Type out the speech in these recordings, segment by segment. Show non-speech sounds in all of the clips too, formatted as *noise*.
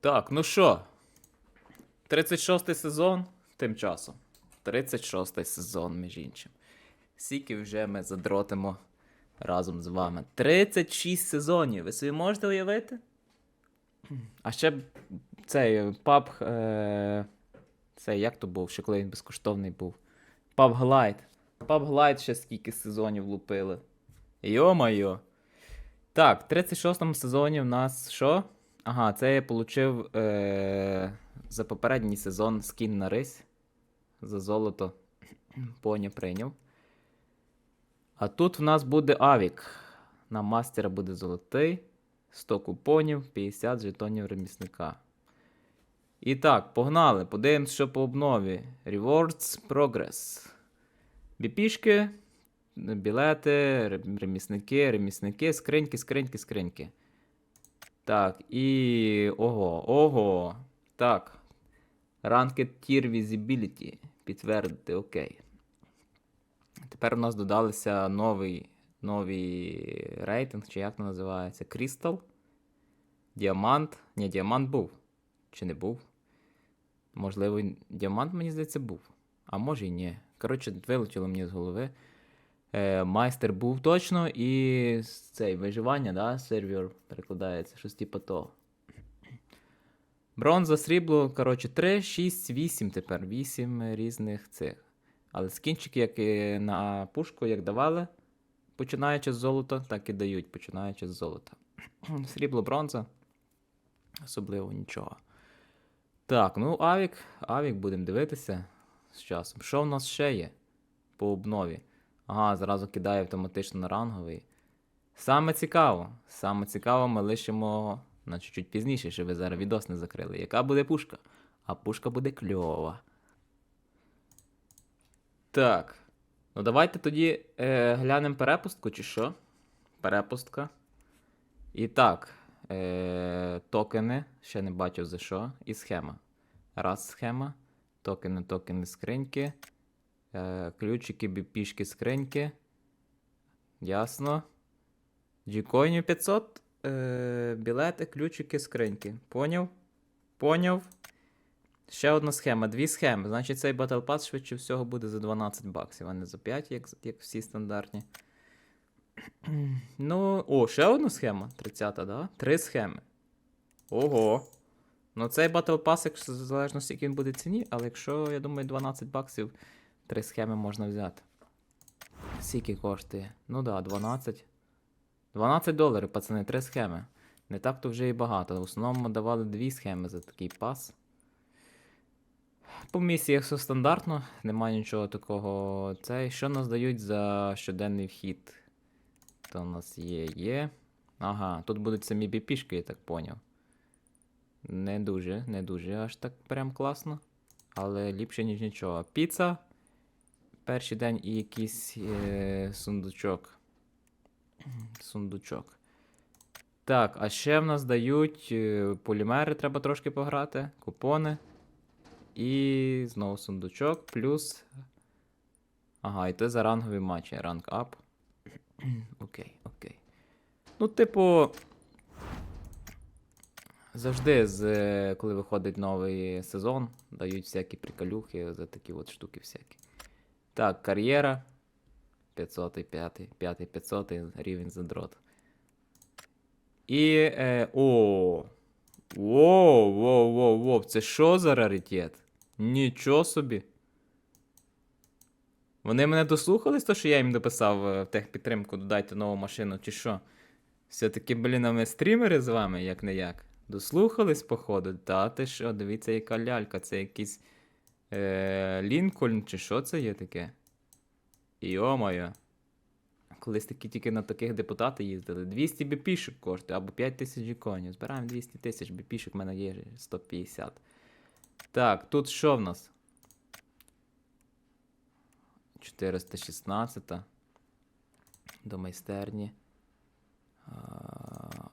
Так, ну що? 36 сезон тим часом. 36 сезон, між іншим. Скільки вже ми задротимо разом з вами. 36 сезонів. Ви собі можете уявити? А ще цей паб. Е... Цей як то був, ще коли він безкоштовний був. Паб Глайд. Паб Глайд ще скільки сезонів лупили. Йо-моє. Так, в 36 сезоні в нас що? Ага, це я отримав е- за попередній сезон скін на рись. За золото. *clears throat* Поня прийняв. А тут в нас буде Авік. На мастера буде золотий. 100 купонів, 50 жетонів ремісника. І так, погнали. Подивимось, що по обнові. Rewards Progress. Біпішки, білети, ре- ремісники, ремісники, скриньки, скриньки, скриньки. Так, і. Ого, ого. Так. Ranked Tier Visibility. Підтвердити, окей. Тепер у нас додалися новий, новий рейтинг, чи як це називається? Crystal. Діамант. Ні, діамант був. Чи не був? Можливо, діамант, мені здається, був. А може й ні. Коротше, вилетіло мені з голови. Е, майстер був точно, і цей виживання, да, сервер перекладається, щось типу того. Бронза, срібло, коротше, 3, 6, 8 тепер. 8 різних цих. Але скінчики, як і на пушку, як давали, починаючи з золота, так і дають, починаючи з золота. *clears throat* Срібло, бронза. Особливо нічого. Так, ну Авік, Авік будемо дивитися з часом. Що в нас ще є по обнові? Ага, зразу кидає автоматично на ранговий. Саме цікаво. Саме цікаво ми лишимо на чуть-чуть пізніше, щоб ви зараз відос не закрили. Яка буде пушка? А пушка буде кльова. Так. Ну давайте тоді е, глянемо перепустку, чи що? Перепустка. І так. Е, токени. Ще не бачив за що. І схема. Раз схема. Токени, токени, скриньки. Е, ключики, біпішки, скриньки. Ясно. Джікоїнів 500. Е, білети, ключики, скриньки. Поняв? Поняв. Ще одна схема, дві схеми. Значить, цей Battle Pass швидше всього буде за 12 баксів, а не за 5, як, як всі стандартні. Ну, о, ще одна схема. 30-та, да? Три схеми. Ого. Ну, цей Battle Pass, якщо залежно скільки він буде ціні, але якщо, я думаю, 12 баксів, три схеми можна взяти. Скільки коштує? Ну да, 12. 12 доларів, пацани, три схеми. Не так то вже і багато. В основному давали дві схеми за такий пас. По місіях все стандартно, немає нічого такого. Цей. Що нас дають за щоденний вхід? То у нас є, є. Ага, тут будуть самі біпішки, я так поняв. Не дуже, не дуже аж так прям класно. Але ліпше, ніж нічого. Піца. Перший день і якийсь е, сундучок. Сундучок. Так, а ще в нас дають е, полімери, треба трошки пограти, купони. І знову сундучок, плюс. Ага, і це за рангові матчі. Ранг ап. *clears throat* Окей, окей. Ну, типу. Завжди, з, е, коли виходить новий сезон, дають всякі приколюхи за такі от штуки всякі. Так, кар'єра. 500, 5, 5, 500 рівень задрот. І. Е, о! Воу, воу, воу, воу, це що за раритет? Нічого собі. Вони мене дослухались, то що я їм дописав е, в техпідтримку, додайте нову машину, чи що? Все-таки, блін, а ми стрімери з вами, як не як. Дослухались, походу. Та ти що, дивіться, яка лялька, це якийсь е, Лінкольн, чи що це є таке? Йо-моє. Колись такі тільки на таких депутати їздили. 200 біпішок коштує, або 5 тисяч іконів. Збираємо 200 тисяч біпішок, в мене є 150. Так, тут що в нас? 416. До майстерні.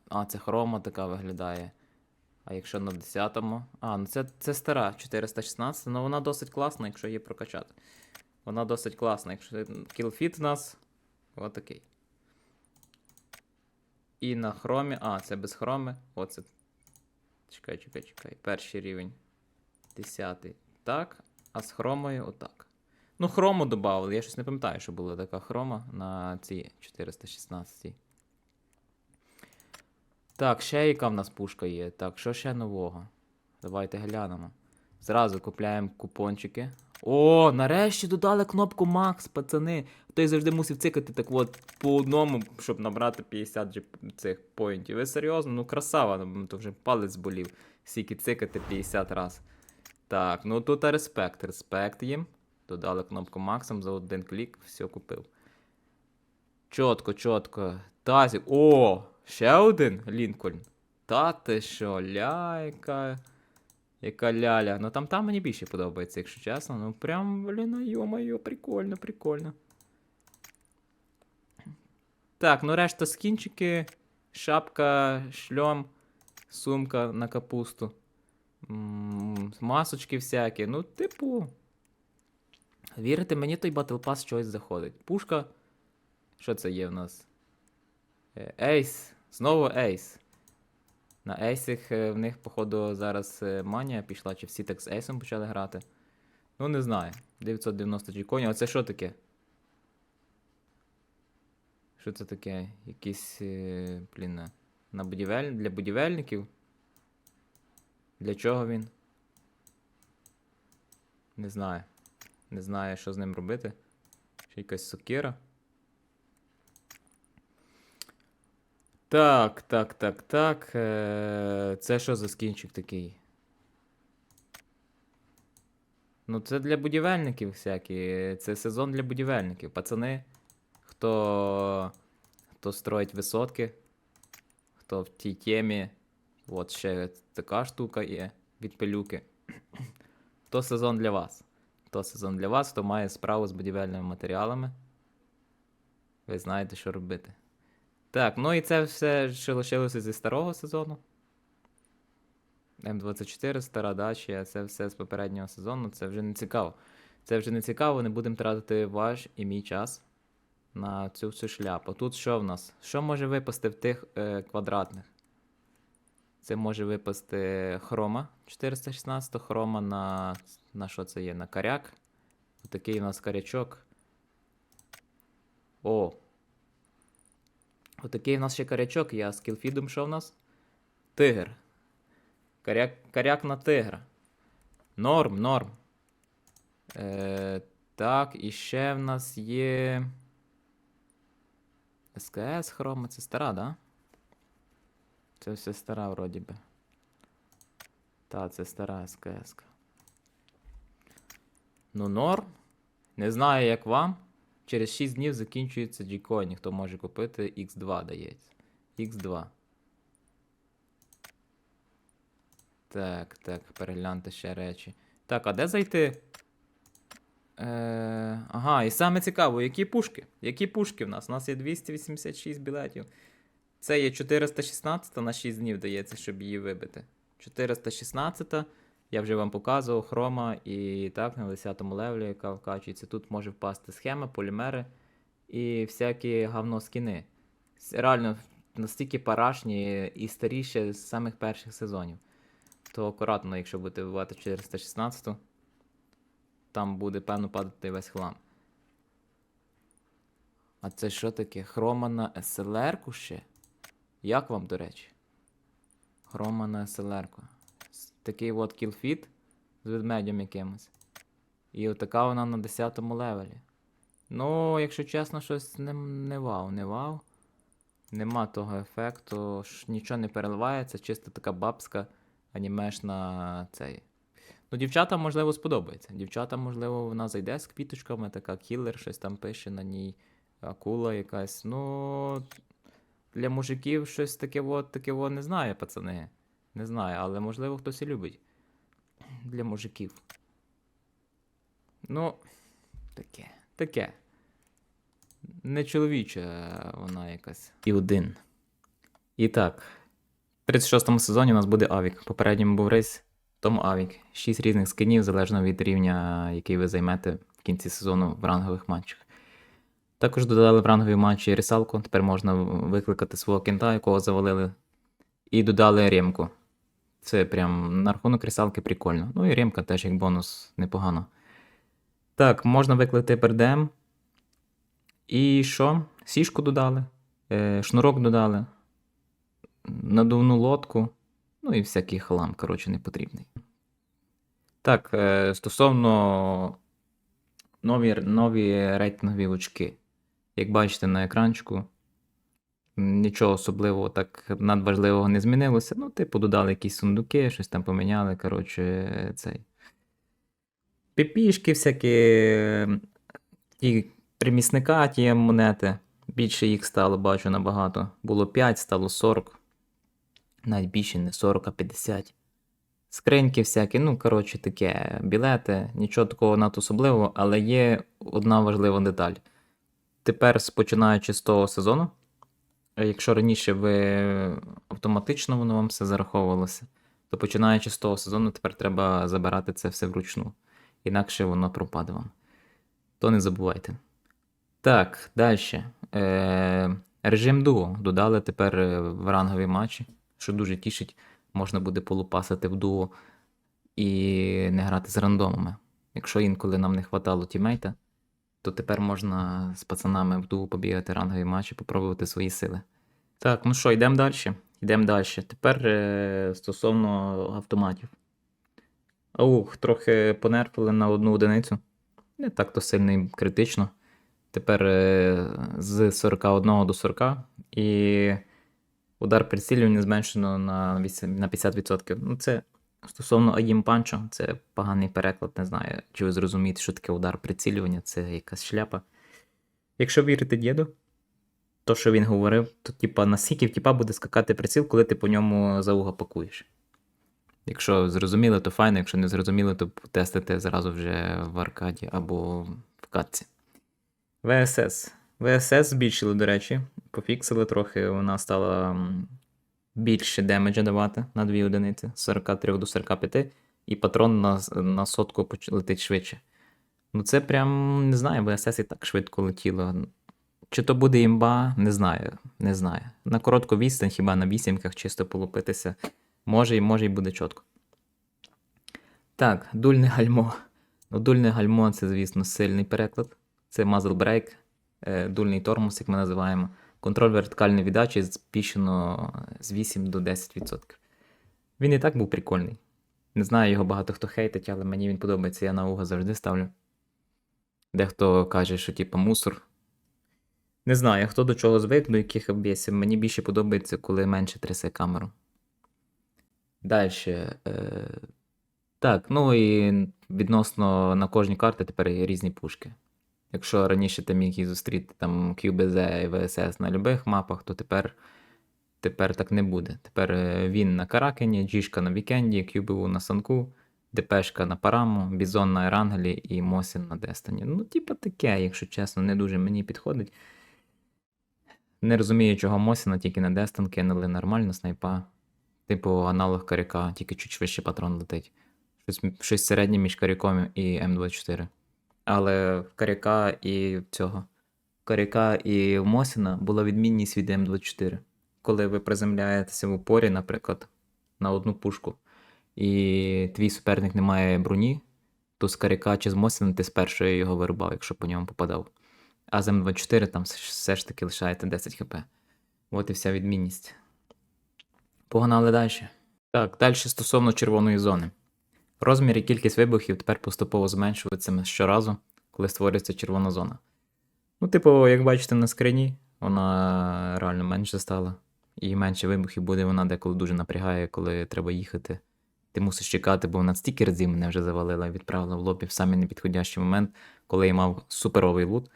А, це хрома така виглядає. А якщо на 10-му. А, ну це, це стара 416, ну вона досить класна, якщо її прокачати. Вона досить класна. Якщо кілфіт в нас отакий. І на хромі. А, це без хроми. Оце. Чекай, чекай, чекай. Перший рівень. Десятий. Так. А з хромою отак. Ну, хрому додали. Я щось не пам'ятаю, що була така хрома на цій 416. Так, ще яка в нас пушка є. Так, що ще нового? Давайте глянемо. Зразу купляємо купончики. О, нарешті додали кнопку Max, пацани. Той завжди мусив цикати так от по одному, щоб набрати 50 цих поінтів. Ви серйозно? Ну красава, ну то вже палець болів. Скільки цикати 50 раз. Так, ну тут респект, респект їм. Додали кнопку Максом за один клік, все купив. Чотко, чотко. Тазік. О! Ще один Лінкольн. Та ти що, ляйка. Яка ляля. Ну там там мені більше подобається, якщо чесно. Ну прям, блін, ну, йо-моє, прикольно, прикольно. Так, ну решта скінчики, шапка, шльом, сумка на капусту. Масочки всякі. Ну, типу. Вірите, мені той Pass щось заходить. Пушка. Що це є в нас? Е, Ейс. Знову ейс. На ейсах е, в них, походу, зараз е, манія пішла, чи всі так з ейсом почали грати. Ну, не знаю. 990 джіконів. А це що таке? Що це таке? Якісь, е, блін, на будівель... для будівельників? Для чого він? Не знаю. Не знаю, що з ним робити. Ще якась сокира. Так, так, так, так. Е, Це що за скінчик такий? Ну, це для будівельників всякі. Це сезон для будівельників. Пацани, хто, хто строїть висотки, хто в тій темі. От ще така штука є від пилюки. *coughs* То сезон для вас. То сезон для вас, хто має справу з будівельними матеріалами. Ви знаєте, що робити. Так, ну і це все, що лишилося зі старого сезону. М24, стара дача, це все з попереднього сезону. Це вже не цікаво. Це вже не цікаво, не будемо тратити ваш і мій час на цю всю шляпу. Тут що в нас? Що може випасти в тих е, квадратних? Це може випасти хрома 416, хрома на. На що це є? На коряк. Отакий у нас корячок. О, Отакий у нас ще корячок, я з кілфідом що в нас? Тигр. Коряк, коряк на тигра. Норм, норм. Е, так, і ще в нас є. СКС хрома, це стара, да? Це все стара, вроді би. Та, це стара СКС. Ну, норм. Не знаю, як вам. Через 6 днів закінчується G-Coin, хто може купити X2 дається. X2. Так, так, перегляньте ще речі. Так, а де зайти? Е, ага, і саме цікаво, які пушки? Які пушки в нас? У нас є 286 білетів. Це є 416 на 6 днів дається, щоб її вибити. 416, я вже вам показував, хрома і так, на 10-му левелі, яка вкачується. Тут може впасти схема, полімери і всякі говно скіни. Реально настільки парашні і старіші з самих перших сезонів. То акуратно, якщо будете вибивати 416, там буде, певно, падати весь хлам. А це що таке? Хрома на SLR-ку ще? Як вам, до речі? Хрома на SLR-ку. Такий от кілфіт з ведмедем якимось. І отака вона на 10 левелі. Ну, якщо чесно, щось не, не вау, не вау. Нема того ефекту, нічого не переливається, чисто така бабська анімешна цей. Ну, дівчатам, можливо, сподобається. Дівчатам, можливо, вона зайде з квіточками, така кілер, щось там пише на ній, акула якась. Ну, для мужиків щось таке от, таке от не знаю, пацани. Не знаю, але можливо хтось і любить. Для мужиків. Ну, таке, таке. Не чоловіча вона якась. І один. І так. В 36-му сезоні у нас буде Авік. Попередньому був рейс, тому Авік. Шість різних скинів, залежно від рівня, який ви займете в кінці сезону в рангових матчах. Також додали в рангові матчі рісалку. Тепер можна викликати свого кента, якого завалили. І додали ремку. Це прям на рахунок рисалки прикольно. Ну і ремка теж як бонус непогано. Так, можна викликати ПРДМ. І що? Сішку додали, е, шнурок додали, надувну лодку, ну і всякий хлам, коротше, не потрібний. Так, е, стосовно нові, нові рейтингові очки. Як бачите на екранчику, нічого особливого так надважливого не змінилося. Ну, типу, додали якісь сундуки, щось там поміняли. Коротше, цей. Піпішки всякі, е, ті примісника, ті монети. Більше їх стало, бачу, набагато. Було 5, стало 40. Навіть більше не 40, а 50. Скриньки всякі, ну, коротше, таке, білети, нічого такого надто особливого, але є одна важлива деталь. Тепер, починаючи з того сезону, якщо раніше ви автоматично воно вам все зараховувалося, то починаючи з того сезону, тепер треба забирати це все вручну. Інакше воно пропаде вам. То не забувайте. Так, далі. Е, режим дуо додали тепер е, в рангові матчі, що дуже тішить. Можна буде полупасити в дуо і не грати з рандомами. Якщо інколи нам не хватало тімейта, то тепер можна з пацанами в дуо побігати рангові матчі, попробувати свої сили. Так, ну що, йдемо далі. Йдемо далі. Тепер е, стосовно автоматів. Аух, трохи понерфили на одну одиницю. Не так то сильно і критично. Тепер е, з 41 до 40. І удар прицілювання зменшено на вісім- на 50%. Ну, це стосовно Аїм Панчо, це поганий переклад, не знаю, чи ви зрозумієте, що таке удар прицілювання, це якась шляпа. Якщо вірити діду, то, що він говорив, то типа наскільки в тіпа буде скакати приціл, коли ти по ньому за уга пакуєш. Якщо зрозуміли, то файно, якщо не зрозуміли, то тестите зразу вже в аркаді або в катці. ВСС. ВСС збільшили, до речі, пофіксили трохи, вона стала більше демеджа давати на 2 одиниці з 43 до 45, і патрон на, на сотку летить швидше. Ну це прям не знаю, ВСС і так швидко летіло. Чи то буде імба, не знаю. Не знаю. На коротку відстань, хіба на вісімках чисто полупитися. Може і може і буде чітко. Так, дульне гальмо. Ну, дульне гальмо це, звісно, сильний переклад. Це muzzle brake, е, дульний тормоз, як ми називаємо. Контроль вертикальної віддачі збільшено з 8 до 10%. Він і так був прикольний. Не знаю, його багато хто хейтить, але мені він подобається, я на уго завжди ставлю. Дехто каже, що типу мусор. Не знаю, хто до чого звик, до яких об'єсів. Мені більше подобається, коли менше трясе камеру. Далі. Е, так, ну і відносно на кожній карті тепер є різні пушки. Якщо раніше ти міг їх зустріти там QBZ і VSS на любих мапах, то тепер, тепер так не буде. Тепер е, він на Каракені, Джішка на Вікенді, QBU на Санку, ДПшка на Параму, Бізон на Ерангелі і Мосін на Дестані. Ну, типа таке, якщо чесно, не дуже мені підходить. Не розумію, чого Мосіна тільки на Дестан кинули нормально снайпа. Типу аналог Каряка, тільки чуть швидше патрон летить. Щось, щось середнє між Каряком і М24. Але Каряка і цього. Каряка і Мосіна була відмінність від М24. Коли ви приземляєтеся в упорі, наприклад, на одну пушку, і твій суперник не має броні, то з Каряка чи з Мосіна ти з першої його вирубав, якщо по ньому попадав. А з М24 там все ж таки лишаєте 10 хп. От і вся відмінність. Погнали далі. Так, далі стосовно червоної зони. Розмір і кількість вибухів тепер поступово зменшується щоразу, коли створюється червона зона. Ну, типу, як бачите на скрині, вона реально менше стала. І менше вибухів буде, вона деколи дуже напрягає, коли треба їхати. Ти мусиш чекати, бо вона стільки разів мене вже завалила і відправила в лобі в самий непідходящий момент, коли я мав суперовий лут.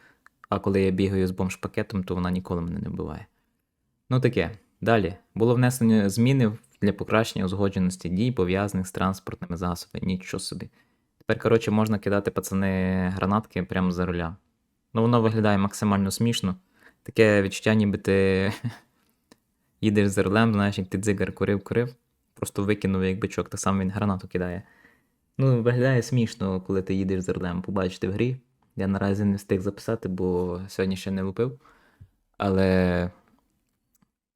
А коли я бігаю з бомж-пакетом, то вона ніколи мене не вбиває. Ну таке. Далі. Було внесено зміни для покращення узгодженості дій, пов'язаних з транспортними засобами. Нічого собі. Тепер, коротше, можна кидати пацани гранатки прямо за руля. Ну, воно виглядає максимально смішно. Таке відчуття, ніби ти *laughs* їдеш за рулем, знаєш, як ти дзигар курив, курив, просто викинув як бичок, так само він гранату кидає. Ну, виглядає смішно, коли ти їдеш за рулем, побачити в грі. Я наразі не встиг записати, бо сьогодні ще не лупив. Але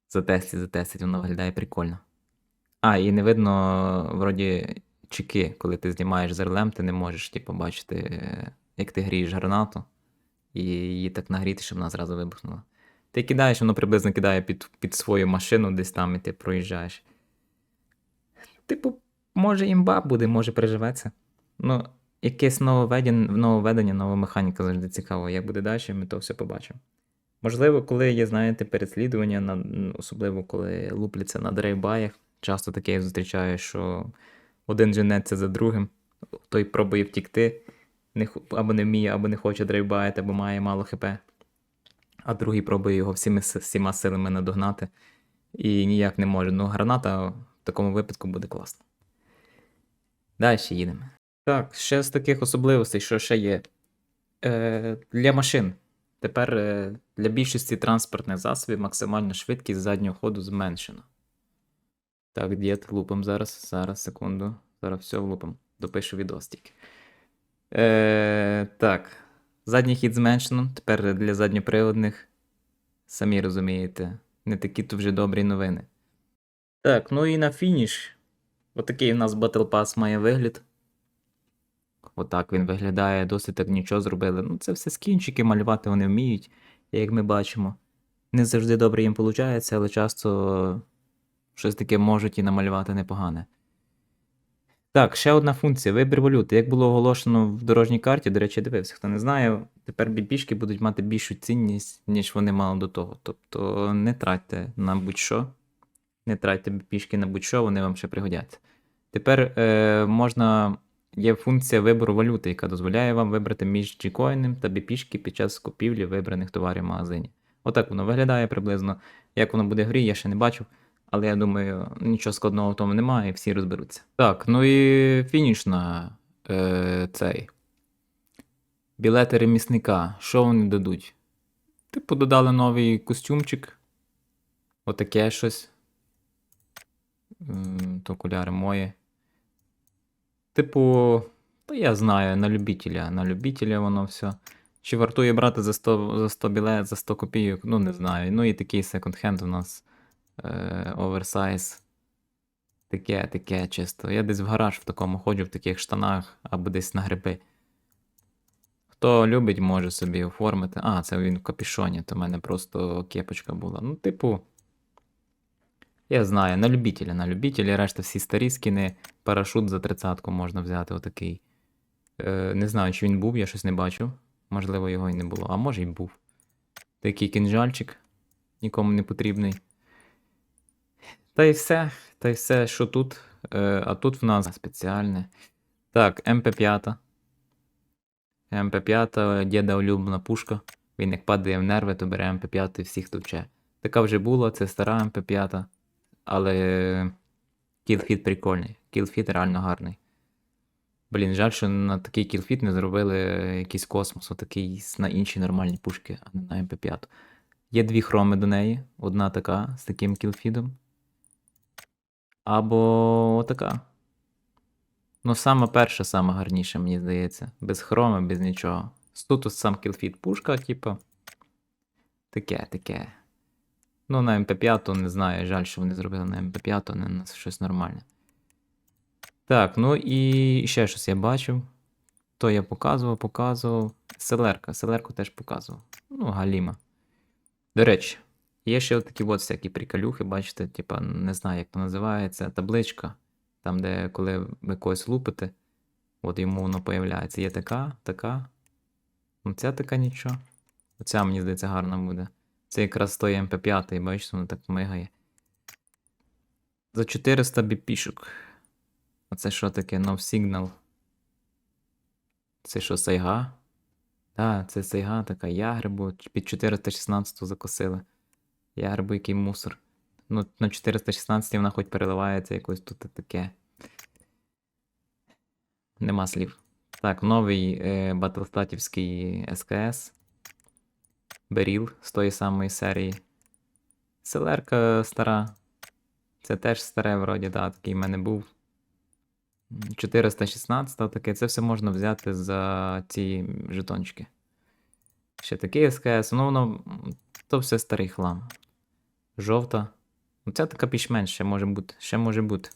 затестить, затестить, воно виглядає прикольно. А, і не видно, вроді, чеки, коли ти знімаєш зерлем, ти не можеш, типу, бачити, е, як ти грієш гранату, і її так нагріти, щоб вона зразу вибухнула. Ти кидаєш, воно приблизно кидає під, під свою машину десь там, і ти проїжджаєш. Типу, може імба буде, може приживеться. Ну, якесь нововведення, нововведення, нова механіка завжди цікаво. Як буде далі, ми то все побачимо. Можливо, коли є, знаєте, переслідування, особливо коли лупляться на дрейбаях, часто таке я зустрічаю, що один женеться за другим, той пробує втікти, або не вміє, або не хоче дрейбаїти, або має мало хп, а другий пробує його всіми, всіма силами надогнати і ніяк не може. Ну, граната в такому випадку буде класно. Далі їдемо. Так, ще з таких особливостей, що ще є. Е, для машин. Тепер е, для більшості транспортних засобів максимальна швидкість заднього ходу зменшена. Так, дід, лупом зараз. Зараз, секунду. Зараз все влупом. Допишу відос тільки. Е, так. Задній хід зменшено. Тепер для задньоприводних. Самі розумієте, не такі то вже добрі новини. Так, ну і на фініш. Отакий у нас Battle Pass має вигляд. Отак він виглядає, досить так нічого зробили. Ну, це все скінчики, малювати вони вміють, як ми бачимо. Не завжди добре їм виходить, але часто щось таке можуть і намалювати непогане. Так, ще одна функція вибір валюти. Як було оголошено в дорожній карті, до речі, дивився, хто не знає, тепер біпішки будуть мати більшу цінність, ніж вони мали до того. Тобто не тратьте на будь-що. Не тратьте біпішки на будь-що, вони вам ще пригодяться. Тепер е, можна. Є функція вибору валюти, яка дозволяє вам вибрати між G-коїнем та біпішки під час купівлі вибраних товарів в магазині. Отак воно виглядає приблизно. Як воно буде в грі, я ще не бачив. Але я думаю, нічого складного в тому немає, всі розберуться. Так, ну і фінішна е, цей. Білети ремісника. Що вони дадуть? Типу, додали новий костюмчик. Отаке щось. То окуляри мої. Типу, та я знаю, на любителя. На любителя воно все. Чи вартує брати за 100, за 100 білет, за 100 копійок? Ну, не знаю. Ну і такий секонд-хенд у нас е, оверсайз. Таке, таке чисто. Я десь в гараж в такому ходжу, в таких штанах, або десь на гриби. Хто любить, може собі оформити. А, це він в капюшоні, то в мене просто кепочка була. Ну, типу. Я знаю, на любителя, на любителя, решта всі старі скини, парашут за тридцятку можна взяти отакий. Е, не знаю, чи він був, я щось не бачив. Можливо, його і не було. А може й був. Такий кінжальчик, нікому не потрібний. Та й все, та й все, що тут. Е, а тут в нас спеціальне. Так, МП5. МП5, діда улюблена пушка. Він як падає в нерви, то бере МП5 і всіх товче. Така вже була, це стара МП5. Але кілфіт прикольний. Кілфіт реально гарний. Блін, жаль, що на такий кілфіт не зробили якийсь космос, отакий на інші нормальні пушки, а не на МП5. Є дві хроми до неї. Одна така з таким кілфідом. Або отака. Ну, саме перша, саме гарніша, мені здається. Без хроми, без нічого. Тут сам кілфіт пушка, типу. Таке, таке. Ну, на МП5 не знаю, жаль, що вони зробили на МП5, не на щось нормальне. Так, ну і ще щось я бачив. То я показував, показував. Селерка. Селерку теж показував. Ну, Галіма. До речі, є ще такі от всякі приколюхи, бачите, типа, не знаю, як то називається, табличка. Там, де коли ви когось лупите, от йому воно появляється. Є така, така. Ну, ця така нічого. Оця, мені здається, гарна буде. Це якраз той МП5, бачите, воно так мигає. За 400 біпішок. А це що таке? No Signal. Це що, Сайга? Так, це Сайга така Ягрибу. Під 416 закосили. Ягрибу який мусор. Ну, на 416 вона хоч переливається якось тут таке. Нема слів. Так, новий е, батлстатівський СКС. Беріл з тої самої серії. Селерка стара. Це теж старе, вроді, да, такий в мене був. 416 таке. Це все можна взяти за ці жетончики. Ще такий СКС, ну воно. То все старий хлам. Жовта. Ну, Це така більш-менш ще може бути. Ще може бути.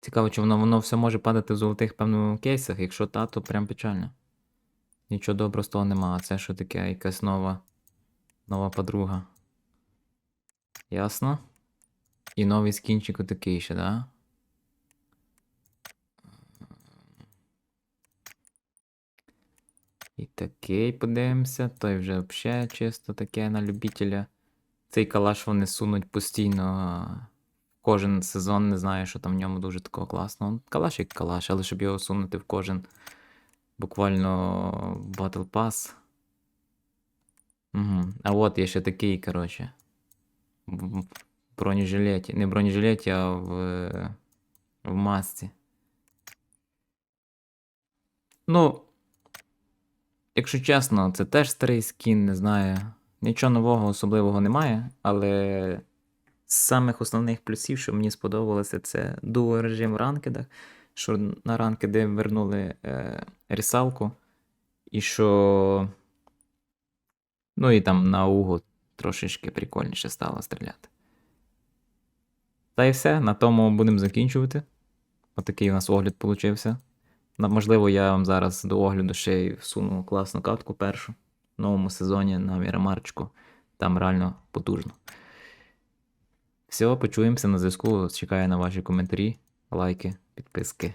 Цікаво, чи воно, воно все може падати в золотих певно кейсах. Якщо та, то прям печально. Нічого доброго з того нема. А це що таке? Якась нова. Нова подруга. Ясно? І новий скінчик отакий ще, да? Такий подивимося. Той вже взагалі чисто таке на любителя. Цей калаш вони сунуть постійно. Кожен сезон не знаю, що там в ньому дуже такого класного. Калаш як калаш, але щоб його сунути в кожен буквально Battle Pass. Угу. А от є ще такий, коротше. В бронежилеті. Не в бронежилеті, а в, в масці. Ну, якщо чесно, це теж старий скін, не знаю. Нічого нового особливого немає, але з самих основних плюсів, що мені сподобалося, це дуо режим в ранкедах, що на ранкеди вернули е, рісалку, і що. Ну і там на угу трошечки прикольніше стало стріляти. Та й все, на тому будемо закінчувати. Отакий у нас огляд получився. Можливо, я вам зараз до огляду ще й всуну класну катку першу в новому сезоні на Мірамарчику. Там реально потужно. Все, почуємося на зв'язку. Чекаю на ваші коментарі, лайки, підписки.